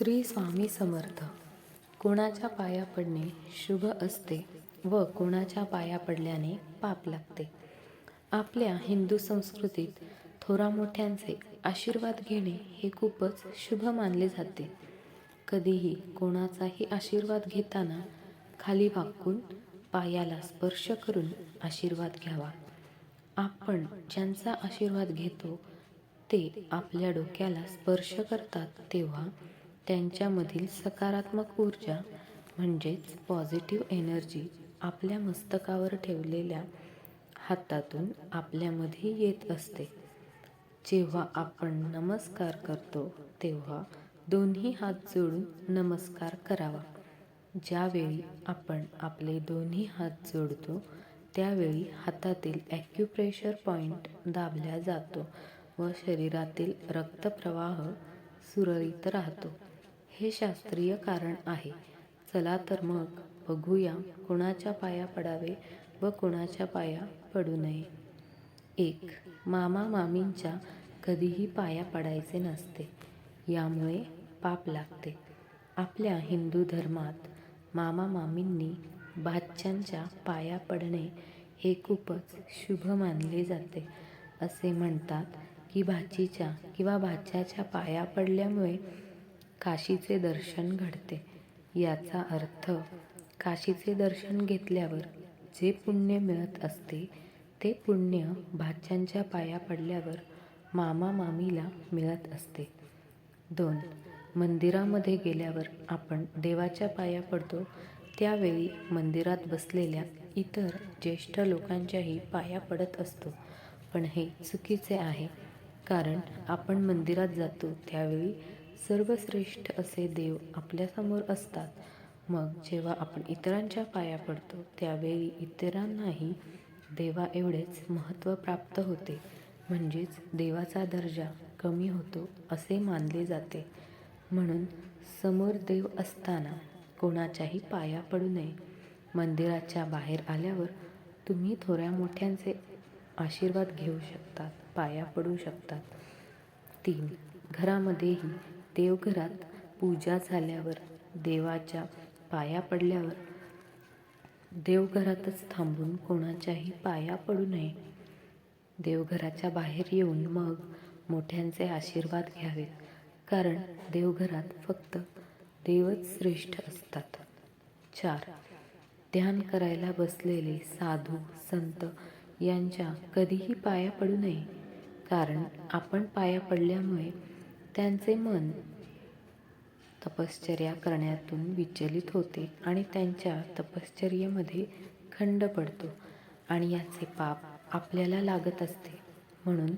श्री स्वामी समर्थ. कोणाच्या पाया पडणे शुभ असते व कोणाच्या पाया पडल्याने पाप लागते. आपल्या हिंदू संस्कृतीत थोरा मोठ्यांचे आशीर्वाद घेणे हे खूपच शुभ मानले जाते. कधीही कोणाचाही आशीर्वाद घेताना खाली वाकून पायाला स्पर्श करून आशीर्वाद घ्यावा. आपण ज्यांचा आशीर्वाद घेतो ते आपल्या डोक्याला स्पर्श करतात तेव्हा त्यांच्यामधील सकारात्मक ऊर्जा म्हणजेच पॉझिटिव्ह एनर्जी आपल्या मस्तकावर ठेवलेल्या हातातून आपल्यामध्ये येत असते. जेव्हा आपण नमस्कार करतो तेव्हा दोन्ही हात जोडून नमस्कार करावा. ज्यावेळी आपण आपले दोन्ही हात जोडतो त्यावेळी हातातील ॲक्युप्रेशर पॉईंट दाबल्या जातो व शरीरातील रक्तप्रवाह सुरळीत राहतो. हे शास्त्रीय कारण आहे. चला तर मग बघूया कोणाच्या पाया पडावे व कोणाच्या पाया पडू नये. एक मामा मामींच्या कधीही पाया पडायचे नसते. यामुळे पाप लागते. आपल्या हिंदू धर्मात मामा मामींनी भाच्यांच्या पाया पडणे हे खूपच शुभ मानले जाते. असे म्हणतात की भाचीच्या किंवा भाच्याच्या पाया पडल्यामुळे काशीचे दर्शन घडते. याचा अर्थ काशीचे दर्शन घेतल्यावर जे पुण्य मिळत असते ते पुण्य भाच्यांच्या पाया पडल्यावर मामा मामीला मिळत असते. दोन मंदिरामध्ये गेल्यावर आपण देवाच्या पाया पडतो त्यावेळी मंदिरात बसलेल्या इतर ज्येष्ठ लोकांच्याही पाया पडत असतो. पण हे चुकीचे आहे कारण आपण मंदिरात जातो त्यावेळी सर्वश्रेष्ठ असे देव आपल्यासमोर असतात. मग जेव्हा आपण इतरांच्या पाया पडतो त्यावेळी इतरांनाही देवा एवढेच महत्त्व प्राप्त होते. म्हणजेच देवाचा दर्जा कमी होतो असे मानले जाते. म्हणून समोर देव असताना कोणाच्याही पाया पडू नये. मंदिराच्या बाहेर आल्यावर तुम्ही थोड्या मोठ्यांचे आशीर्वाद घेऊ शकतात पाया पडू शकतात. तीन घरामध्येही देवघरात पूजा झाल्यावर देवाच्या पाया पडल्यावर देवघरातच थांबून कोणाच्याही पाया पडू नये. देवघराच्या बाहेर येऊन मग मोठ्यांचे आशीर्वाद घ्यावेत कारण देवघरात फक्त देवच श्रेष्ठ असतात. चार. ध्यान करायला बसलेले साधू संत यांच्या कधीही पाया पडू नये कारण आपण पाया पडल्यामुळे त्यांचे मन तपश्चर्या करण्यातून विचलित होते आणि त्यांच्या तपश्चर्येमध्ये खंड पडतो आणि याचे पाप आपल्याला लागत असते. म्हणून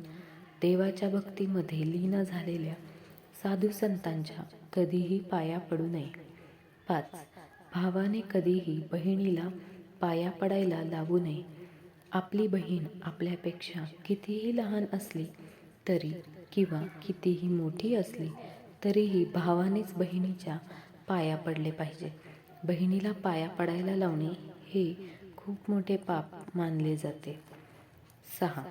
देवाच्या भक्तीमध्ये लीन झालेल्या साधू संतांच्या कधीही पाया पडू नये. पाच भावाने कधीही बहिणीला पाया पडायला लावू नये. आपली बहीण आपल्यापेक्षा कितीही लहान असली तरी किंवा कितीही मोठी असली तरीही भावानेच बहिणीच्या पाया पडले पाहिजे. बहिणीला पाया पडायला लावणे हे खूप मोठे पाप मानले जाते. सहा.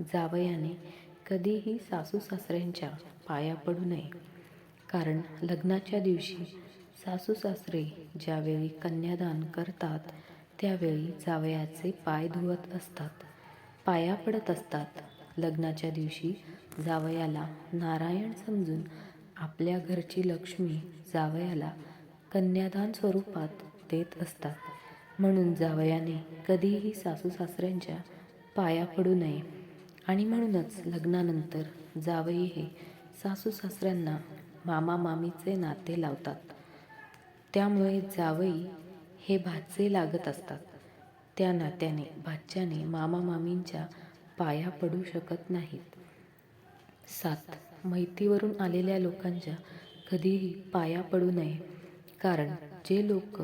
जावयाने कधीही सासू सासऱ्यांच्या पाया पडू नये. कारण लग्नाच्या दिवशी सासू सासरे ज्यावेळी कन्यादान करतात त्यावेळी जावयाचे पाय धुवत असतात. पाया पडत असतात. लग्नाच्या दिवशी जावयाला नारायण समजून आपल्या घरची लक्ष्मी जावयाला कन्यादान स्वरूपात देत असतात. म्हणून जावयाने कधीही सासू सासऱ्यांच्या पाया पडू नये. आणि म्हणूनच लग्नानंतर जावई हे सासू सासऱ्यांना मामा मामीचे नाते लावतात. त्यामुळे जावई हे भाचे लागत असतात. त्या नात्याने भाच्याने मामा मामींच्या पाया पडू शकत नाहीत. सात. माहितीवरून आलेल्या लोकांच्या कधीही पाया पडू नये. कारण जे लोक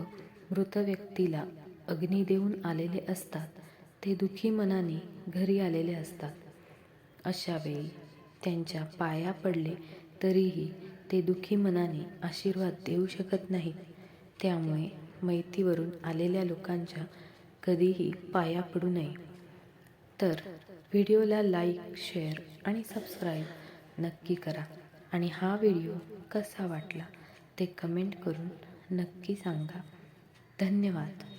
मृत व्यक्तीला अग्नी देऊन आलेले असतात ते दुखी मनाने घरी आलेले असतात. अशावेळी त्यांच्या पाया पडले तरीही ते दुखी मनाने आशीर्वाद देऊ शकत नाहीत. त्यामुळे मैतीवरून आलेल्या लोकांच्या कधीही पाया पडू नये. तर व्हिडिओला लाईक शेअर आणि सबस्क्राईब नक्की करा. आणि हा व्हिडिओ कसा वाटला ते कमेंट करून नक्की सांगा. धन्यवाद.